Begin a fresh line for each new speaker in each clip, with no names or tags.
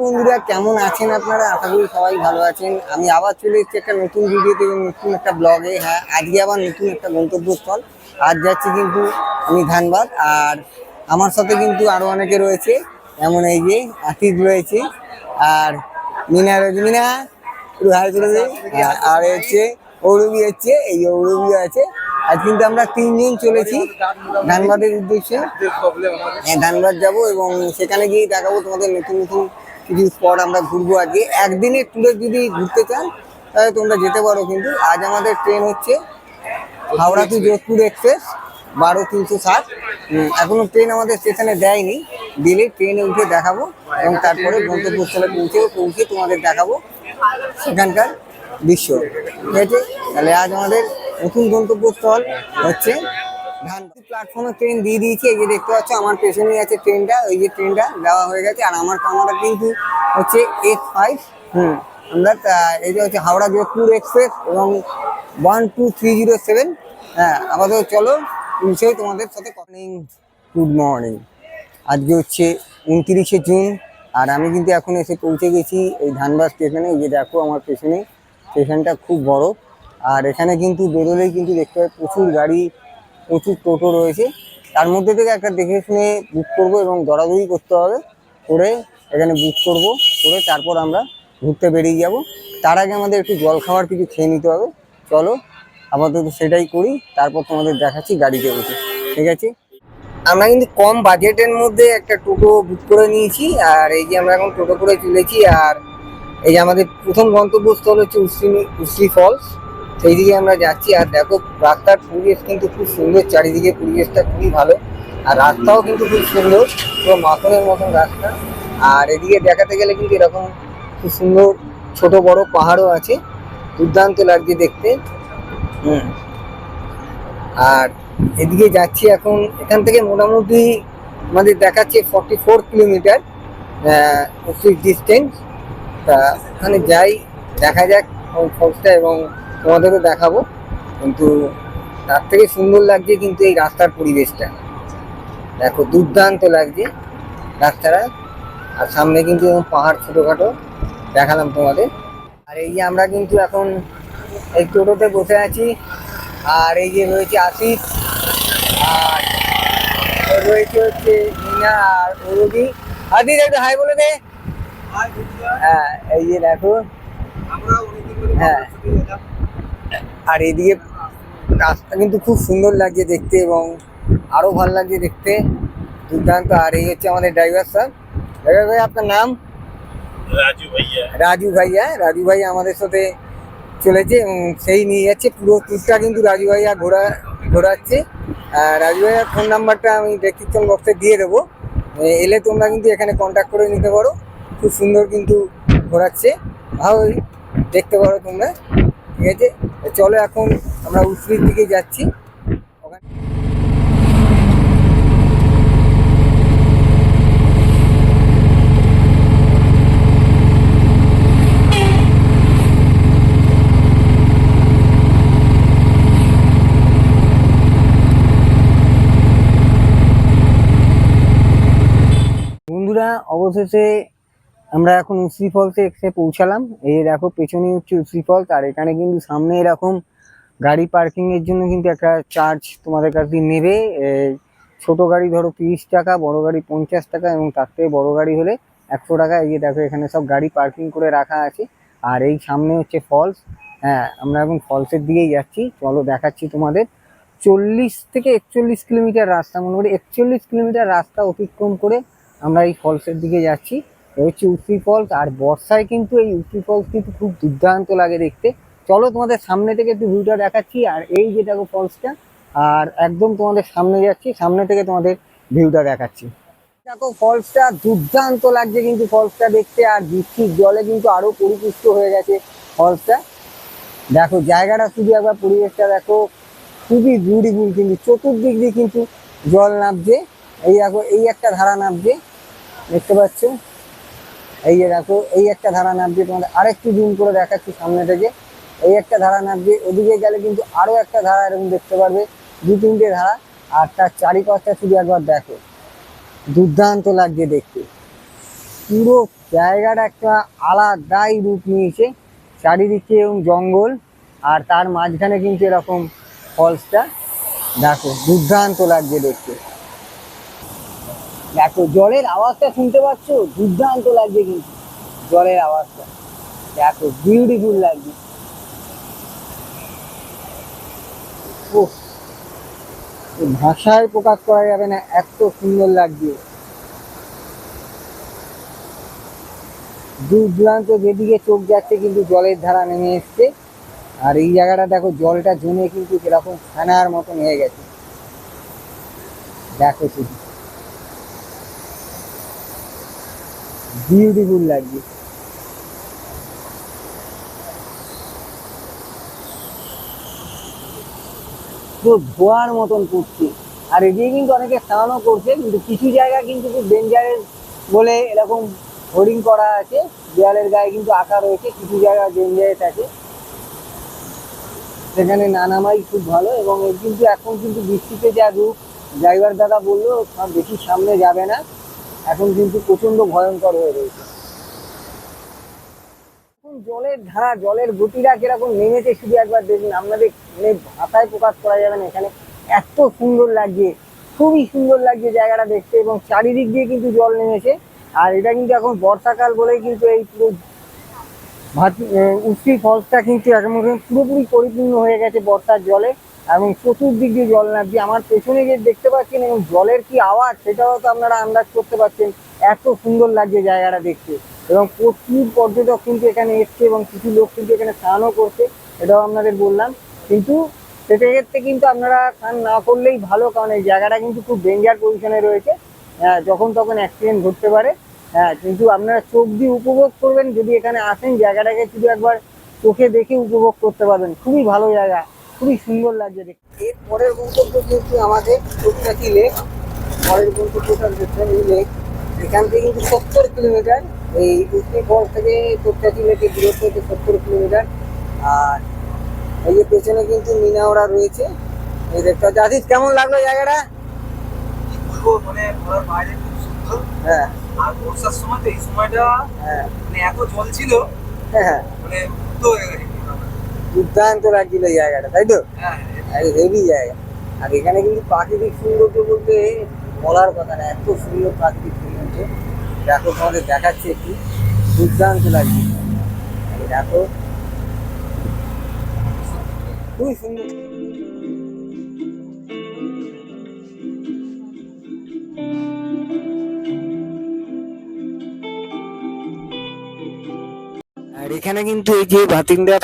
বন্ধুরা কেমন আছেন আপনারা? আশা করি সবাই ভালো আছেন। আমি আবার চলে এসেছি একটা নতুন ভিডিওতে নতুন একটা ব্লগে হ্যাঁ আজকে আবার নতুন একটা গন্তব্যস্থল। আজ যাচ্ছি কিন্তু আমি ধানবাদ আর আমার সাথে কিন্তু আরও অনেকে রয়েছে। যেমন এই যে আতিক রয়েছে আর মিনা রয়েছে। মিনা একটু হাই করে হ্যাঁ, আর হচ্ছে ঔরবি হচ্ছে এই ঔরবি আছে। আজ কিন্তু আমরা তিনজন চলেছি ধানবাদের উদ্দেশ্যে। হ্যাঁ ধানবাদ যাব এবং সেখানে গিয়ে দেখাবো তোমাদের নতুন নতুন কিছু স্পট আমরা ঘুরবো আজকে। একদিনের ট্যুরে যদি ঘুরতে চান, তাহলে তোমরা যেতে পারো কিন্তু আজ আমাদের ট্রেন হচ্ছে হাওড়া টু যোধপুর এক্সপ্রেস বারো তিনশো সাত এখনও ট্রেন আমাদের স্টেশনে দেয়নি। দিলে ট্রেনে উঠে দেখাবো এবং তারপরে গন্তব্যস্থলে পৌঁছে পৌঁছে তোমাদের দেখাবো সেখানকার দৃশ্য। ঠিক আছে? তাহলে আজ আমাদের নতুন গন্তব্যস্থল হচ্ছে ধান। প্ল্যাটফর্মে ট্রেন দিয়ে দিয়েছি, এই যে দেখতে পাচ্ছ, আমার পেছনেই আছে ট্রেনটা ওই যে ট্রেনটা দেওয়া হয়ে গেছে, আর আমার কামাটা কিন্তু হচ্ছে এস ফাইভ হুম। আমরা এই যে হচ্ছে হাওড়া যোধপুর এক্সপ্রেস এবং one two three zero seven হ্যাঁ আপাতত চলো বিষয়ে তোমাদের সাথে মর্নিং গুড মর্নিং আজকে হচ্ছে উনত্রিশে জুন, আর আমি কিন্তু এখন এসে পৌঁছে গেছি এই ধানবাদ স্টেশনে এই যে দেখো, আমার পেছনে স্টেশনটা খুব বড়। আর এখানে কিন্তু বেরোলেই কিন্তু দেখতে পাই প্রচুর গাড়ি, প্রচুর টোটো রয়েছে। তার মধ্যে থেকে একটা দেখে শুনে বুক করব এবং দরাদরি করতে হবে করে এখানে বুক করব, করে তারপর আমরা ঘুরতে বেরিয়ে যাব। তার আগে আমাদের একটু জল খাওয়ার কিছু খেয়ে নিতে হবে। চলো, আপাতত সেটাই করি, তারপর তোমাদের দেখাচ্ছি গাড়িতে উঠে ঠিক আছে? আমরা কিন্তু কম বাজেটের মধ্যে একটা টোটো বুক করে নিয়েছি, আর এই যে আমরা এখন টোটো করে চলেছি, আর এই যে আমাদের প্রথম গন্তব্যস্থল হচ্ছে উশ্রী উশ্রী ফলস সেই দিকে আমরা যাচ্ছি, আর দেখো রাস্তার পরিবেশ কিন্তু খুব সুন্দর, চারিদিকে পরিবেশটা খুবই ভালো, আর রাস্তাও কিন্তু খুব সুন্দর, পুরো মাখনের মতন রাস্তা। আর এদিকে দেখাতে গেলে কিন্তু এরকম খুব সুন্দর ছোট বড় পাহাড়ও আছে, দুর্দান্ত লাগছে দেখতে। হুম। আর এদিকে যাচ্ছি এখন, এখান থেকে মোটামুটি আমাদের দেখাচ্ছে ফর্টি ফোর কিলোমিটার ডিস্টেন্স তা ওখানে যাই, দেখা যাক ফলসটা এবং তোমাদেরও দেখাবো। কিন্তু তার থেকে সুন্দর লাগছে কিন্তু এই রাস্তার পরিবেশটা। দেখো দুর্দান্ত লাগছে রাস্তাটা। আর সামনে কিন্তু পাহাড় ছোটোখাটো দেখালাম তোমাদের। আর এই যে আমরা কিন্তু এখন এই টোটোতে বসে আছি। আর এই যে রয়েছে আশিস। আর রয়েছে হচ্ছে মিনা আর অরবি আদির একটু হাই বলে দে। হ্যাঁ এই যে দেখো। হ্যাঁ। আর এদিকে রাস্তা কিন্তু খুব সুন্দর লাগছে দেখতে এবং আরও ভালো লাগছে দেখতে। দুর্দান্ত। আর এই হচ্ছে আমাদের ড্রাইভার স্যার ড্রাইভার ভাই আপনার নাম?
রাজু ভাইয়া।
রাজু ভাইয়া। রাজু ভাইয়া আমাদের সাথে চলেছে এবং সেই নিয়ে যাচ্ছে পুরো ট্যুরটা কিন্তু রাজু ভাইয়া ঘোরা ঘোরাচ্ছে। আর রাজু ভাইয়ার ফোন নাম্বারটা আমি ডেসক্রিপশন বক্সে দিয়ে দেবো। এলে তোমরা কিন্তু এখানে কন্ট্যাক্ট করে নিতে পারো। খুব সুন্দর কিন্তু ঘোরাচ্ছে। ভালোই দেখতে পারো তোমরা। ঠিক আছে? চলো এখন আমরা উসরির দিকে যাচ্ছি। অবশেষে আমরা এখন উসরি ফলসে এসে পৌঁছালাম। এই দেখো পেছনে হচ্ছে উসরি ফলস আর এখানে কিন্তু সামনে এরকম গাড়ি পার্কিং এর জন্য কিন্তু একটা চার্জ তোমাদের কাছ দিয়ে নেবে। ছোট গাড়ি ধরো তিরিশ টাকা, বড় গাড়ি পঞ্চাশ টাকা এবং তার থেকে বড় গাড়ি হলে একশো টাকা। এই যে দেখো, এখানে সব গাড়ি পার্কিং করে রাখা আছে। আর এই সামনে হচ্ছে ফলস হ্যাঁ আমরা এখন ফলসের দিকেই যাচ্ছি। চলো দেখাচ্ছি তোমাদের। চল্লিশ থেকে একচল্লিশ কিলোমিটার রাস্তা মনে করি একচল্লিশ কিলোমিটার রাস্তা অতিক্রম করে আমরা এই ফলসের দিকে যাচ্ছি। হচ্ছে উসরি ফলস আর বর্ষায় কিন্তু এই উসরি ফলস কিন্তু খুব দুর্দান্ত লাগে দেখতে। চলো তোমাদের সামনে থেকে একটু ভিউটা দেখাচ্ছি, আর এই যে দেখো ফলসটা আর একদম তোমাদের সামনে যাচ্ছি, সামনে থেকে তোমাদের ভিউটা দেখাচ্ছি। দেখো ফলসটা দুর্দান্ত লাগছে কিন্তু ফলসটা দেখতে, আর বৃষ্টির জলে কিন্তু আরও পরিপুষ্ট হয়ে গেছে ফলসটা দেখো জায়গাটা শুধু একবার পরিবেশটা দেখো, খুবই বিউটিফুল কিন্তু, চতুর্দিক দিয়ে কিন্তু জল নামছে। এই দেখো, এই একটা ধারা নামছে, দেখতে পাচ্ছ? এই যে দেখো, এই একটা ধারা নামছে তোমাদের আরেকটু জুম করে দেখাচ্ছি সামনে থেকে। এই একটা ধারা নামছে ওদিকে গেলে কিন্তু আরও একটা ধারা এরকম দেখতে পারবে, দু তিনটে ধারা, আর তার চারিপাশটা শুধু একবার দেখো। দুর্দান্ত লাগছে দেখতে। পুরো জায়গাটা একটা আলাদাই রূপ নিয়েছে, চারিদিকে এবং জঙ্গল, আর তার মাঝখানে কিন্তু এরকম ফলসটা দেখো, দুর্দান্ত লাগছে দেখতে। দেখো জলের আওয়াজটা শুনতে পাচ্ছ? দুর্দান্ত লাগছে কিন্তু। জলের আওয়াজটা। দেখো বিউটিফুল লাগছে। ওহ, ভাষায় প্রকাশ করা যাবে না এত সুন্দর লাগছে। দূর দূরান্ত যেদিকে চোখ যাচ্ছে কিন্তু জলের ধারা নেমে এসছে। আর এই জায়গাটা দেখো জলটা জমে কিন্তু কীরকম ছানার মতন হয়ে গেছে। দেখো শুধু। বিউটিফুল পুরো ধোয়ার মতন করছে। আর এদিকে কিন্তু অনেকে স্নানও করছে, কিন্তু কিছু জায়গা কিন্তু খুব ডেঞ্জারাস বলে এরকম হোর্ডিং করা আছে। দেওয়ালের গায়ে কিন্তু আঁকা রয়েছে, কিছু জায়গা ডেঞ্জারাস আছে। সেখানে না নামাই খুব ভালো এবং কিন্তু এখন কিন্তু বৃষ্টিতে যা রূপ ড্রাইভার দাদা বলল, সব বেশি সামনে যাবে না। এখন কিন্তু প্রচণ্ড ভয়ঙ্কর হয়ে রয়েছে। জলের ধারা জলের গতিটা কীরকম নেমেছে শুধু একবার দেখুন। আপনাদের মানে ভাষায় প্রকাশ করা যাবে না। এখানে এত সুন্দর লাগছে খুবই সুন্দর লাগছে জায়গাটা দেখতে এবং চারিদিক দিয়ে কিন্তু জল নেমেছে। আর এটা কিন্তু এখন বর্ষাকাল বলেই কিন্তু এই পুরো ভাত- এ, ফলসটা কিন্তু এখন পুরোপুরি পরিপূর্ণ হয়ে গেছে বর্ষার জলে। এবং চতুর্দিক দিয়ে জল নামছে। আমার পেছনে যে দেখতে পাচ্ছেন এবং জলের কি আওয়াজ সেটাও তো আপনারা আন্দাজ করতে পারছেন। এত সুন্দর লাগছে জায়গাটা দেখতে। এবং প্রচুর পর্যটক কিন্তু এখানে এসছে এবং কিছু লোক কিন্তু এখানে স্নানও করছে এটাও আপনাদের বললাম। কিন্তু সেক্ষেত্রে কিন্তু আপনারা স্নান না করলেই ভালো কারণ এই জায়গাটা কিন্তু খুব ডেঞ্জার পজিশনে রয়েছে। হ্যাঁ, যখন তখন অ্যাক্সিডেন্ট ঘটতে পারে। হ্যাঁ কিন্তু আপনারা চোখ দিয়ে উপভোগ করবেন। যদি এখানে আসেন জায়গাটাকে শুধু একবার চোখে দেখে উপভোগ করতে পারবেন। খুবই ভালো জায়গা। খুবই সুন্দর লাগছে দেখতে। এর পরের গন্তব্য কিন্তু আমাদের চোখটাকি লেক? পরের গন্তব্যটা হচ্ছে এই লেক। এখান থেকে কিন্তু সত্তর কিলোমিটার। এই ফল থেকে চোখটাকি লেকের দূরত্ব হচ্ছে সত্তর কিলোমিটার। আর এই যে পেছনে কিন্তু মিনাওরা রয়েছে। এই দেখতে পাচ্ছি। আশিস কেমন লাগল জায়গাটা?
মানে ঘোরার বাইরে খুব সুন্দর।
হ্যাঁ।
আর বর্ষার সময় তো এই সময়টা
হ্যাঁ।
মানে এত জল ছিল।
হ্যাঁ
হ্যাঁ। মানে হয়ে
দুর্দান্ত লাগছিল এই জায়গাটা তাই তো?
হ্যাঁ
হেভি জায়গা। আর এখানে কিন্তু প্রাকৃতিক সৌন্দর্য বলতে বলার কথা না এত সুন্দর প্রাকৃতিক সৌন্দর্য। দেখো তোমাদের দেখাচ্ছে একটু। দুর্দান্ত লাগছে। দেখো খুবই সুন্দর। আর এখানে কিন্তু এই যে বাতিন্দা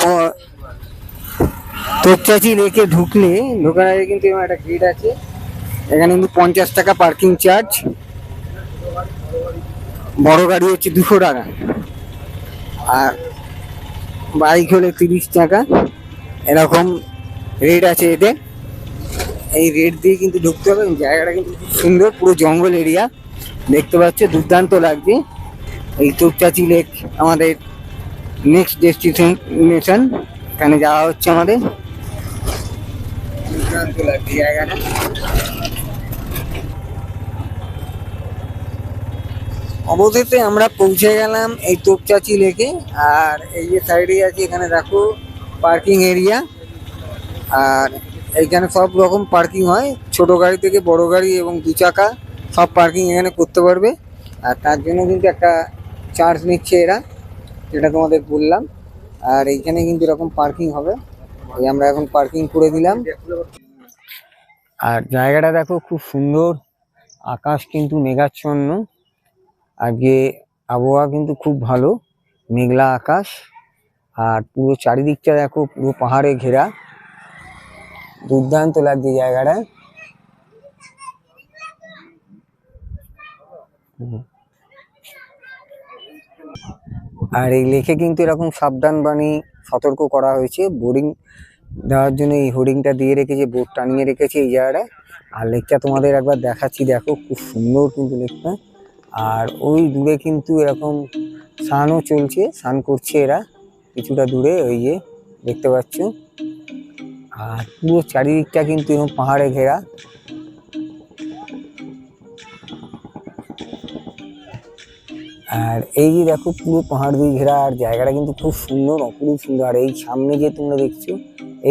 তোপচাচি লেকে ঢুকলে ঢোকার আগে কিন্তু এরকম একটা গেট আছে। এখানে কিন্তু পঞ্চাশ টাকা পার্কিং চার্জ বড় গাড়ি হচ্ছে দুশো টাকা। আর বাইক হলে তিরিশ টাকা। এরকম রেট আছে এতে। এই রেট দিয়ে কিন্তু ঢুকতে হবে। জায়গাটা কিন্তু সুন্দর, পুরো জঙ্গল এরিয়া দেখতে পাচ্ছ, দুর্দান্ত লাগছে। এই তোপচাচি লেক আমাদের নেক্সট ডেস্টিনেশন এখানে যাওয়া হচ্ছে আমাদের। জায়গাটা অবশেষে আমরা পৌঁছে গেলাম এই তোপচাচি লেকে। আর এই যে সাইডে আছে, এখানে দেখো পার্কিং এরিয়া। আর এইখানে সব রকম পার্কিং হয়। ছোট গাড়ি থেকে বড় গাড়ি এবং দু চাকা সব পার্কিং এখানে করতে পারবে। আর তার জন্য কিন্তু একটা চার্জ নিচ্ছে এরা, যেটা তোমাদের বললাম। আর এইখানে কিন্তু এরকম পার্কিং হবে। আমরা এখন পার্কিং করে দিলাম। আর জায়গাটা দেখো খুব সুন্দর, আকাশ কিন্তু মেঘাচ্ছন্ন, আজকে আবহাওয়া কিন্তু খুব ভালো, মেঘলা আকাশ, আর পুরো চারিদিকটা দেখো পুরো পাহাড়ে ঘেরা, দুর্দান্ত লাগছে জায়গাটা। আর এই লেখে কিন্তু এরকম সাবধান বাণী সতর্ক করা হয়েছে বোর্ডিং দেওয়ার জন্য এই হোর্ডিংটা দিয়ে রেখেছি, বোর্ড টানিয়ে রেখেছি এই জায়গাটায়। আর লেকটা তোমাদের একবার দেখাচ্ছি, দেখো খুব সুন্দর কিন্তু লেকটা আর ওই দূরে কিন্তু এরকম স্নানও চলছে, স্নান করছে এরা কিছুটা দূরে, ওই যে দেখতে পাচ্ছ। আর পুরো চারিদিকটা কিন্তু এরকম পাহাড়ে ঘেরা। আর এই যে দেখো পুরো পাহাড় দিয়ে ঘেরা আর জায়গাটা কিন্তু খুব সুন্দর অপরূপ সুন্দর। আর এই সামনে যে তোমরা দেখছ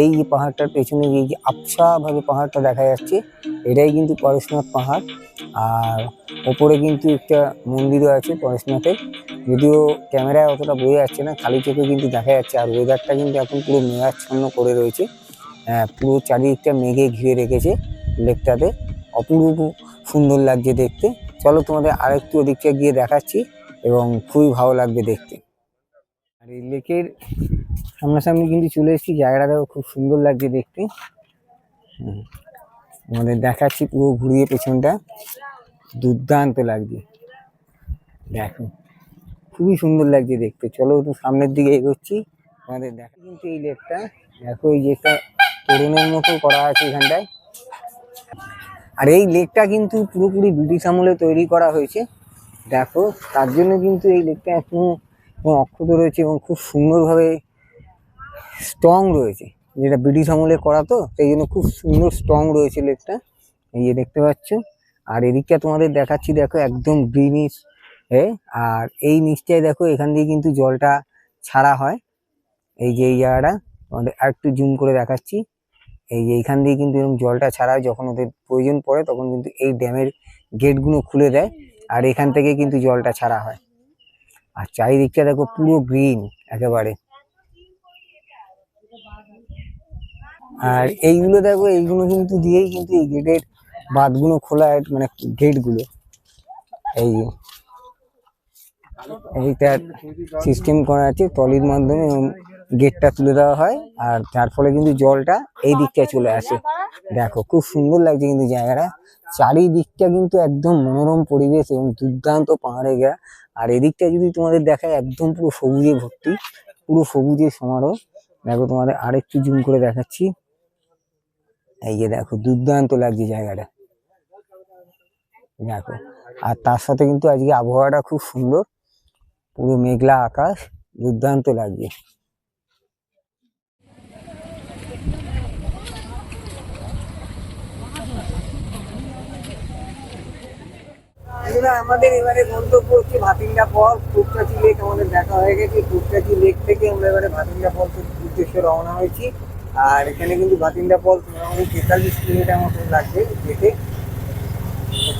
এই যে পাহাড়টার পেছনে এই যে আবছা ভাবে পাহাড়টা দেখা যাচ্ছে এটাই কিন্তু পরেশনাথ পাহাড়। আর ওপরে কিন্তু একটা মন্দিরও আছে পরেশনাথের যদিও ক্যামেরায় অতটা বোঝা যাচ্ছে না খালি চোখে কিন্তু দেখা যাচ্ছে। আর ওয়েদারটা কিন্তু এখন পুরো মেঘাচ্ছন্ন করে রয়েছে। আহ, পুরো চারিদিকটা মেঘে ঘিরে রেখেছে লেকটাতে। অপূর্ব সুন্দর লাগছে দেখতে। চলো তোমাদের আরেকটু ওদিকটা গিয়ে দেখাচ্ছি। এবং খুবই ভালো লাগবে দেখতে। আর এই লেকের সামনাসামনি কিন্তু চলে এসেছি জায়গাটাও খুব সুন্দর লাগছে দেখতে। হুম। তোমাদের দেখাচ্ছি পুরো ঘুরিয়ে পেছনটা। দুর্দান্ত লাগছে। দেখো, খুবই সুন্দর লাগছে দেখতে। চলো একটু সামনের দিকে এগোচ্ছি আমাদের দেখা কিন্তু এই লেকটা, দেখো এই যে একটা তরুণের মতো করা আছে এখানটায়। আর এই লেকটা কিন্তু পুরোপুরি ব্রিটিশ আমলে তৈরি করা হয়েছে। দেখো, তার জন্য কিন্তু এই লেকটা এখনও এবং অক্ষত রয়েছে এবং খুব সুন্দরভাবে স্ট্রং রয়েছে। যেটা ব্রিটিশ আমলে করা তো, সেই জন্য খুব সুন্দর স্ট্রং রয়েছে লেকটা। এই যে দেখতে পাচ্ছ, আর এদিকটা তোমাদের দেখাচ্ছি, দেখো একদম গ্রিনিশ এ, আর এই নিচটায় দেখো, এখান দিয়ে কিন্তু জলটা ছাড়া হয়। এই যে এই জায়গাটা, তোমাদের আর একটু জুম করে দেখাচ্ছি। এই যে এইখান দিয়ে কিন্তু এরকম জলটা ছাড়া যখন ওদের প্রয়োজন পড়ে, তখন কিন্তু এই ড্যামের গেটগুলো খুলে দেয়। আর এখান থেকে কিন্তু জলটা ছাড়া হয়। আর চারিদিকটা দেখো পুরো গ্রিন একেবারে। আর এইগুলো দেখো, এইগুলো কিন্তু দিয়েই কিন্তু এই গেটের বাঁধগুলো খোলা মানে গেটগুলো এই যে এইটা সিস্টেম করা আছে টলির মাধ্যমে গেটটা তুলে দেওয়া হয় আর যার ফলে কিন্তু জলটা এই দিকটায় চলে আসে। দেখো খুব সুন্দর লাগছে কিন্তু জায়গাটা। চারিদিকটা কিন্তু একদম মনোরম পরিবেশ এবং দুর্দান্ত পাহাড়ে ঘেরা। আর এদিকটা যদি তোমাদের দেখায় একদম পুরো সবুজে ভর্তি পুরো সবুজের সমারোহ। দেখো তোমাদের আরেকটু জুম করে দেখাচ্ছি। এই যে দেখো দুর্দান্ত লাগছে জায়গাটা। দেখো আর তার সাথে কিন্তু আজকে আবহাওয়াটা খুব সুন্দর। পুরো মেঘলা আকাশ দুর্দান্ত লাগছে। এগুলো আমাদের এবারে গন্তব্য হচ্ছে ভাতিন্ডা ফল কুকটাচি লেক আমাদের দেখা হয়ে গেছে। কুকটাচি লেক থেকে আমরা এবারে ভাতিন্ডা ফল উদ্দেশ্যে রওনা হয়েছি। আর এখানে কিন্তু ভাতিন্ডা ফল মোটামুটি তেতাল্লিশ কিলোমিটার মতো লাগবে যেতে।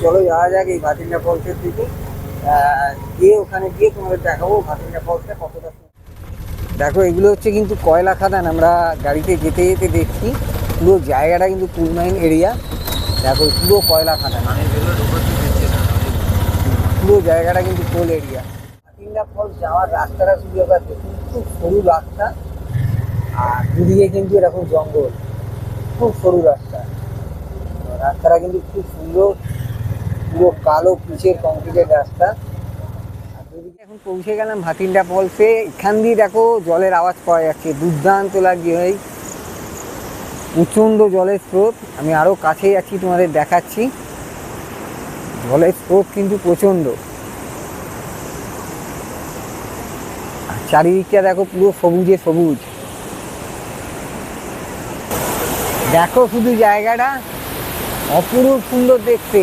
চলো যাওয়া যাক এই ভাতিন্ডা ফলসের দিকে। গিয়ে ওখানে গিয়ে তোমাদের দেখাবো ভাতিন্ডা ফলসটা কতটা দেখো, এগুলো হচ্ছে কিন্তু কয়লা খাদান। আমরা গাড়িতে যেতে যেতে দেখছি। পুরো জায়গাটা কিন্তু পুলমাইন এরিয়া দেখো, পুরো কয়লা খাদান। পুরো জায়গাটা কিন্তু কোল এরিয়া। তিনটা ফল যাওয়ার রাস্তাটা শুধু এবার দেখুন, খুব সরু রাস্তা আর দুদিকে কিন্তু এরকম জঙ্গল, খুব সরু রাস্তা। রাস্তাটা কিন্তু খুব সুন্দর, পুরো কালো পিচের কংক্রিটের রাস্তা। এখন পৌঁছে গেলাম ভাতিন্ডা ফলসে এখান দিয়ে দেখো জলের আওয়াজ পাওয়া যাচ্ছে, দুর্দান্ত লাগছে ভাই। প্রচণ্ড জলের স্রোত। আমি আরও কাছে যাচ্ছি তোমাদের দেখাচ্ছি। জলের স্রোত কিন্তু প্রচণ্ড। চারিদিকটা দেখো পুরো সবুজে সবুজ। দেখো শুধু জায়গাটা, অপরূপ সুন্দর দেখতে।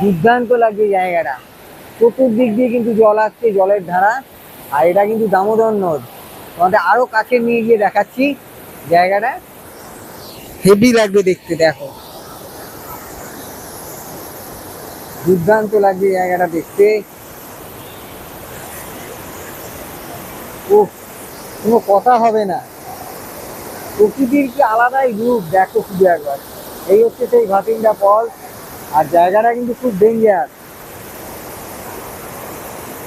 দুর্দান্ত লাগছে জায়গাটা। চতুর্দিক দিয়ে কিন্তু জল আসছে, জলের ধারা। আর এটা কিন্তু দামোদর নদ। তোমাদের আরও কাছে নিয়ে গিয়ে দেখাচ্ছি জায়গাটা। হেভি লাগবে দেখতে, দেখো। দুর্দান্ত লাগছে জায়গাটা দেখতে। ও কোনো কথা হবে না। প্রকৃতির কি আলাদাই রূপ, দেখো শুধু একবার। এই হচ্ছে সেই ভাতিন্ডা ফলস আর জায়গাটা কিন্তু খুব ডেঞ্জার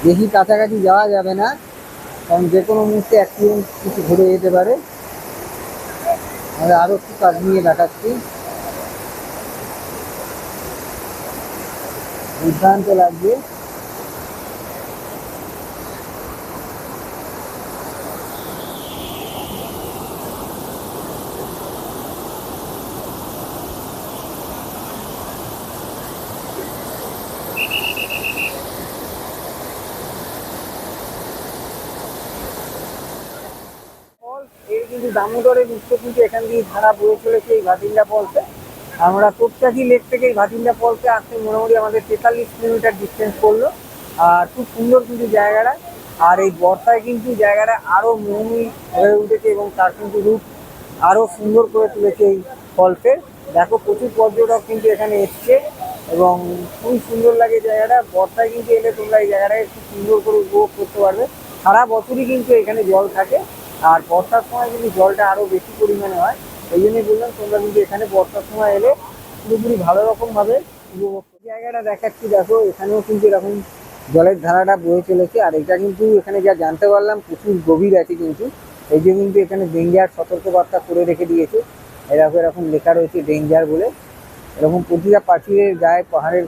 বেশি কাছাকাছি যাওয়া যাবে না, কারণ যে কোনো মুহূর্তে অ্যাক্সিডেন্ট কিছু ঘটে যেতে পারে। আমরা আরও একটু কাজ নিয়ে দেখাচ্ছি। দুর্দান্ত লাগবে ফলস এর কিন্তু দামোদরের উৎস কিন্তু এখান দিয়ে ধারা বয়ে চলেছে এই ভাতিন্ডা ফলসে আমরা কোপচাকি লেক থেকে এই ভাটিন্ডা ফলসে আসতে মোটামুটি আমাদের তেতাল্লিশ কিলোমিটার ডিস্টেন্স পড়ল। আর খুব সুন্দর কিন্তু জায়গাটা। আর এই বর্ষায় কিন্তু জায়গাটা আরও মোহনী হয়ে উঠেছে এবং তার কিন্তু রূপ আরও সুন্দর করে তুলেছে এই ফলসের দেখো প্রচুর পর্যটক কিন্তু এখানে এসছে এবং খুবই সুন্দর লাগে জায়গাটা। বর্ষায় কিন্তু এলে তোমরা এই জায়গাটাকে খুব সুন্দর করে উপভোগ করতে পারবে। সারা বছরই কিন্তু এখানে জল থাকে। আর বর্ষার সময় কিন্তু জলটা আরও বেশি পরিমাণে হয় এই জন্যই বললাম তোমরা কিন্তু এখানে বর্ষার সময় এলে পুরোপুরি ভালো রকম ভাবে উপভোগ জায়গাটা দেখাচ্ছি, দেখো, এখানেও কিন্তু এরকম জলের ধারাটা বয়ে চলেছে। আর এটা কিন্তু এখানে যা জানতে পারলাম, প্রচুর গভীর আছে কিন্তু। এই যে কিন্তু এখানে ডেঞ্জার সতর্কবার্তা করে রেখে দিয়েছে। এরকম এরকম লেখা রয়েছে ডেঞ্জার বলে। এরকম প্রতিটা পাখিরের গায়ে, পাহাড়ের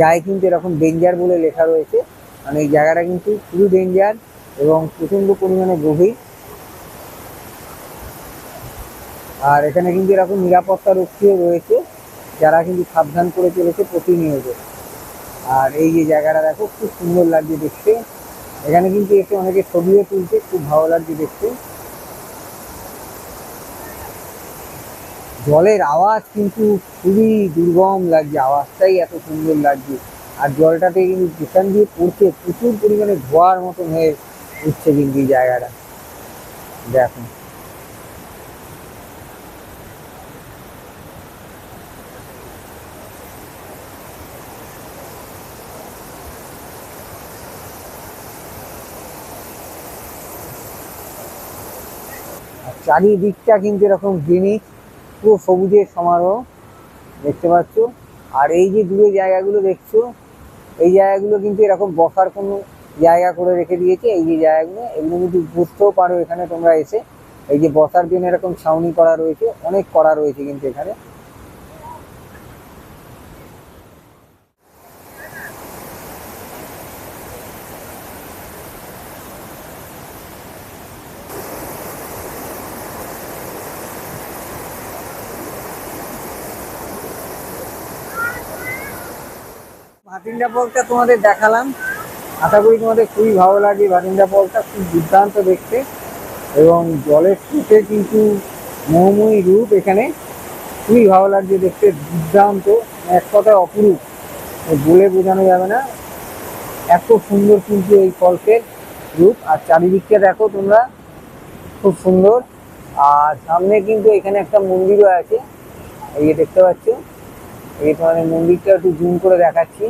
গায়ে কিন্তু এরকম ডেঞ্জার বলে লেখা রয়েছে। মানে এই জায়গাটা কিন্তু খুবই ডেঞ্জার এবং প্রচণ্ড পরিমাণে গভীর। আর এখানে কিন্তু এরকম নিরাপত্তা রক্ষীও রয়েছে, যারা কিন্তু সাবধান করে চলেছে প্রতিনিয়ত। আর এই যে জায়গাটা দেখো, খুব সুন্দর লাগছে দেখতে। এখানে কিন্তু এসে অনেকে ছবিও তুলছে, খুব ভালো লাগছে দেখতে। জলের আওয়াজ কিন্তু খুবই দুর্গম লাগছে, আওয়াজটাই এত সুন্দর লাগছে। আর জলটাতে কিন্তু যেখান দিয়ে পড়ছে, প্রচুর পরিমাণে ধোয়ার মতন হয়ে উঠছে কিন্তু এই জায়গাটা। দেখো। চারিদিকটা কিন্তু এরকম জিনিস পুরো সবুজের সমারোহ দেখতে পাচ্ছ। আর এই যে দূরে জায়গাগুলো দেখছ, এই জায়গাগুলো কিন্তু এরকম বসার কোনো জায়গা করে রেখে দিয়েছে। এই যে জায়গাগুলো, এগুলো কিন্তু বুঝতেও পারো এখানে তোমরা এসে। এই যে বসার জন্য এরকম ছাউনি করা রয়েছে, অনেক করা রয়েছে কিন্তু এখানে। ভাটিন্ডা ফলটা তোমাদের দেখালাম। আশা করি তোমাদের খুবই ভালো লাগে ভাটিন্ডা ফলটা খুব দুর্দান্ত দেখতে। এবং জলের স্রোতে কিন্তু মোহময়ী রূপ এখানে। খুবই ভালো লাগছে দেখতে, দুর্দান্ত। এক কথায় অপরূপ। বলে বোঝানো যাবে না। এত সুন্দর কিন্তু এই ফলসের রূপ। আর চারিদিকটা দেখো তোমরা, খুব সুন্দর। আর সামনে কিন্তু এখানে একটা মন্দিরও আছে। এই দেখতে পাচ্ছ, এই তোমাদের মন্দিরটা একটু জুম করে দেখাচ্ছি।